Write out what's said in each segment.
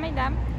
ไม่ดำ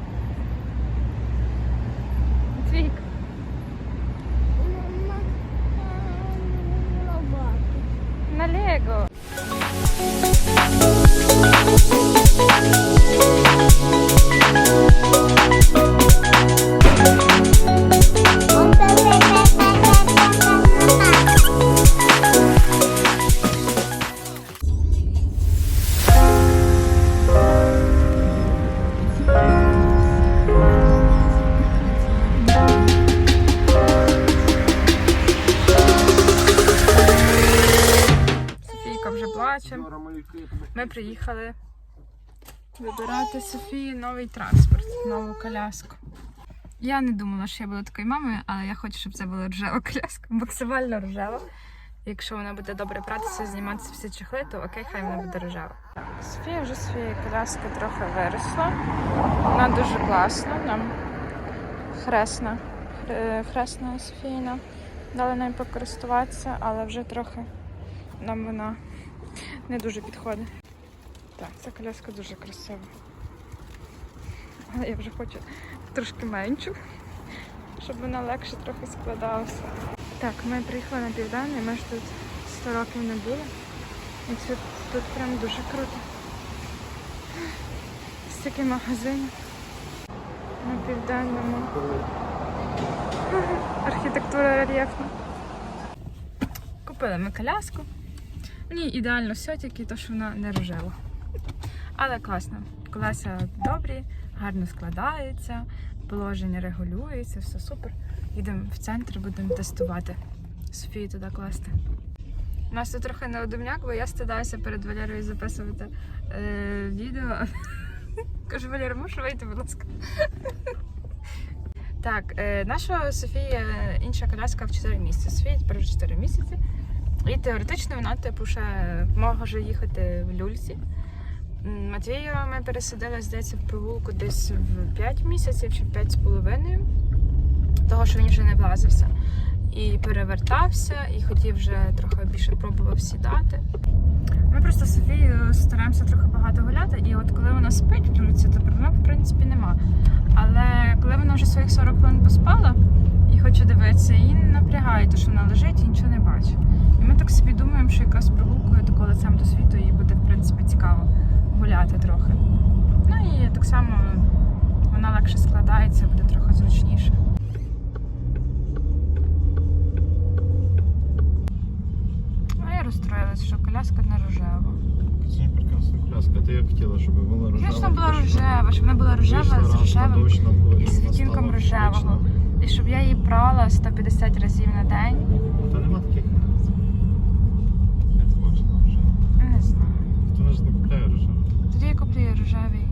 Ми приїхали вибирати Софії новий транспорт, нову коляску. Я не думала, що я буду такою мамою, але я хочу, щоб це була рожева коляска, максимально рожева. Якщо вона буде добре братися, зніматися всі чехли, то окей, хай вона буде рожева. Софія вже своєї коляски трохи виросла. Вона дуже класна, нам хресна, хресна Софійна. Дали нам покористуватися, але вже трохи нам вона не дуже підходить. Так, ця коляска дуже красива. Але я вже хочу трошки меншу, щоб вона легше трохи складалася. Так, ми приїхали на південний, ми ж тут 100 років не були. І це тут прям дуже круто. Стільки магазинів на південному. Архітектура рельєфна. Купили ми коляску. Мені ідеально все, тільки то, що вона не рожева. Але класно. Колеса добрі, гарно складаються, положення регулюється, все супер. Йдемо в центр, будемо тестувати. Софію туди класти. У нас тут трохи неодомняк, бо я стидаюся перед Валерою записувати е, відео. Кажу, Валера, можеш вийти, будь ласка. Так, е, наша Софія інша коляска в 4 місяці. Софія тепер вже 4 місяці. І теоретично вона типу ще може їхати в люльці. Матвія ми пересадили, здається, в пигулку десь в 5 місяців чи 5 з половиною, того, що він вже не влазився. І перевертався, і хотів вже трохи більше пробував сідати. Ми просто з Софією стараємося трохи багато гуляти, і от коли вона спить в люльці, то проблем в принципі нема. Але коли вона вже своїх 40 хвилин поспала і хоче дивитися, її напрягає, те, що вона лежить і нічого не бачить. І ми так собі думаємо, що якраз прогулкою тако лицем до світу їй буде в принципі цікаво гуляти трохи. Ну і так само вона легше складається, буде трохи зручніше. А я розстроїлась, що коляска не рожева. Це прекрасна коляска. Ти як хотіла, щоб була рожева? Звісно, була рожева, щоб вона була рожева з рожевим і з відтінком рожевого. І щоб я її прала 150 разів на день. Та нема таких? Не знаю. Хто не купляє рожеву? Тоді я куплю рожевий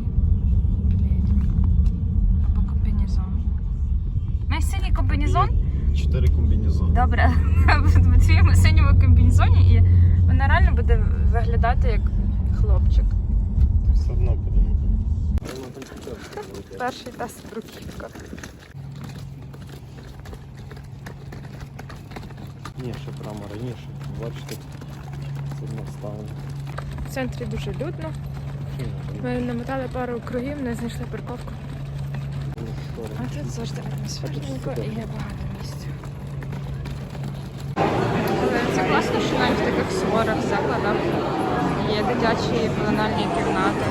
комбінезон? Чотири комбінезони. Добре. В твоєму синьому комбінезоні і вона реально буде виглядати як хлопчик. Все одно будемо. Перший тест бруківка. Ні, ще прямо раніше. Бачите, це не вставлено. В центрі дуже людно. Ми намотали пару кругів, не знайшли парковку. А тут завжди атмосферненько і є багато місця. Це класно, що навіть в таких суворих закладах є дитячі пеленальні кімнати.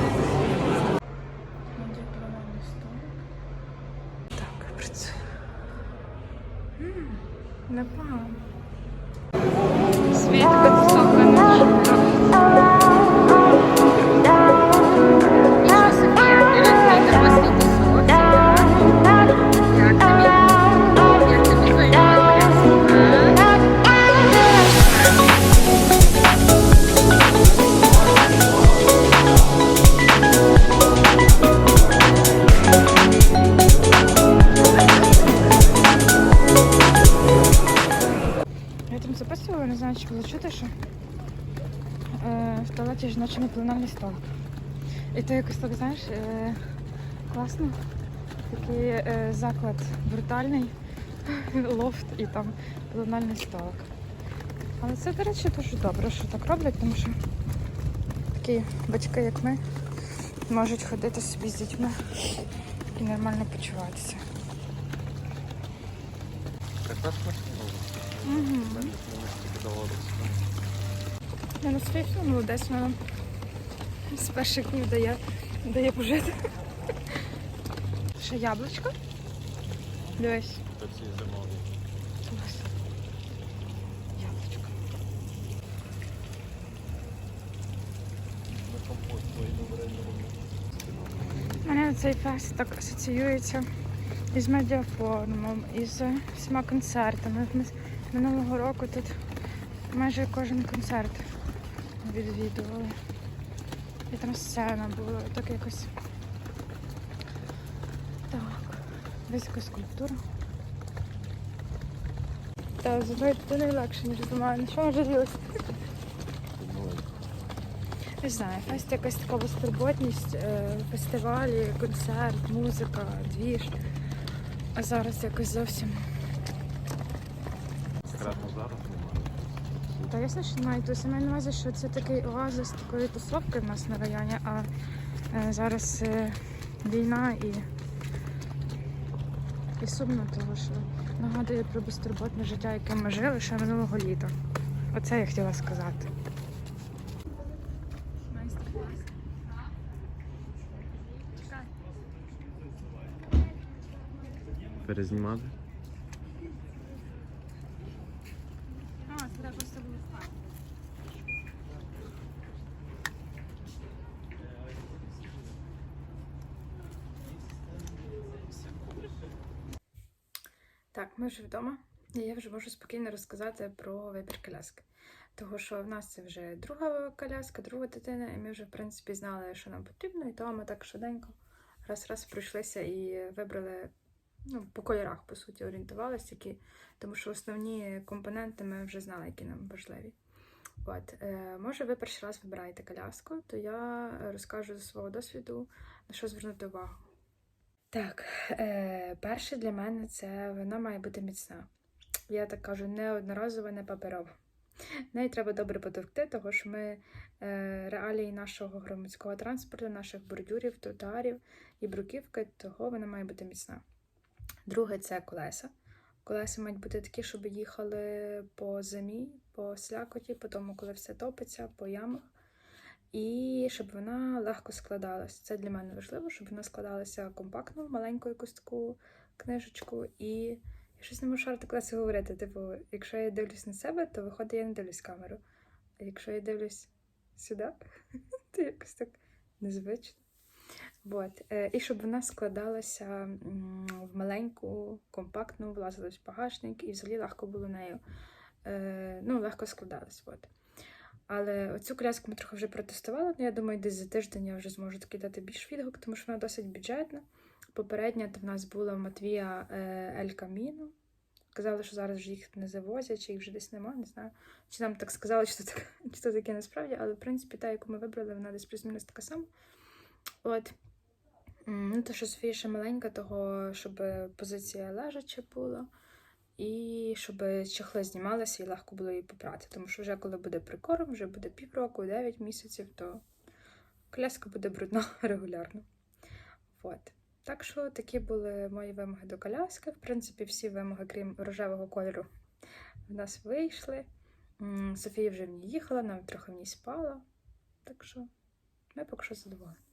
Знаю, чи було чути, що е, в туалеті жіночий національний столик. І то якось так, знаєш, е, класно. Такий е, заклад брутальний, лофт і там пленальний столик. Але це, до речі, дуже добре, що так роблять, тому що такі батьки, як ми, можуть ходити собі з дітьми і нормально почуватися. Смачна. Угу. Доводиться. Я на свій фільм молодець вона з перших днів дає, дає пожити. Ще яблучко. Дивись. Оці зимові. Мене цей фест так асоціюється із медіафорумом, із всіма концертами. Минулого року тут майже кожен концерт відвідували. І там сцена була, так якось. Так, десь якась скульптура. Та з одної легше, ніж з двома. На що може ділося? Не знаю, фест якась така безтурботність, е, фестивалі, концерт, музика, двіж. А зараз якось зовсім. Конкретно зараз немає. Та ясно, що немає. То саме на увазі, що це такий оазис такої тусовки в нас на районі, а е, зараз е, війна і, і сумно, того, що нагадує про безтурботне життя, яке ми жили ще минулого літа. Оце я хотіла сказати. Перезнімати? А, це просто було Так, ми вже вдома, і я вже можу спокійно розказати про вибір коляски. Того, що в нас це вже друга коляска, друга дитина, і ми вже, в принципі, знали, що нам потрібно, і того ми так швиденько раз-раз пройшлися і вибрали ну, по кольорах, по суті, орієнтувалися, які, тому що основні компоненти ми вже знали, які нам важливі. От, е, може, ви перший раз вибираєте коляску, то я розкажу зі свого досвіду, на що звернути увагу. Так, е, перше для мене це вона має бути міцна. Я так кажу, не одноразова, не паперова. Неї треба добре потовкти, тому що ми е, реалії нашого громадського транспорту, наших бордюрів, тротуарів і бруківки, того вона має бути міцна. Друге це колеса. Колеса мають бути такі, щоб їхали по зимі, по слякоті, по тому, коли все топиться, по ямах. І щоб вона легко складалась. Це для мене важливо, щоб вона складалася компактно, маленьку якусь таку книжечку. І я щось не можу артикуляцію говорити. Типу, якщо я дивлюсь на себе, то виходить, я не дивлюсь камеру. А якщо я дивлюсь сюди, то якось так незвично. Вот. Е, І щоб вона складалася в маленьку, компактну, влазила в багажник і взагалі легко було нею. е, Ну, легко складалась. Вот. Але оцю коляску ми трохи вже протестували. Ну, я думаю, десь за тиждень я вже зможу таки дати більш відгук, тому що вона досить бюджетна. Попередня то в нас була Матвія е, Ель Каміно. Казали, що зараз вже їх не завозять, чи їх вже десь нема, не знаю. Чи нам так сказали, чи то, так, чи то таке насправді, але в принципі та, яку ми вибрали, вона десь плюс-мінус така сама. От. Ну, то, що Софія ще маленька, того, щоб позиція лежача була, і щоб чехли знімалися і легко було її попрати. Тому що вже коли буде прикорм, вже буде півроку, 9 місяців, то коляска буде брудна регулярно. От. Так що такі були мої вимоги до коляски. В принципі, всі вимоги, крім рожевого кольору, в нас вийшли. Софія вже в ній їхала, навіть трохи в ній спала. Так що ми поки що задоволені.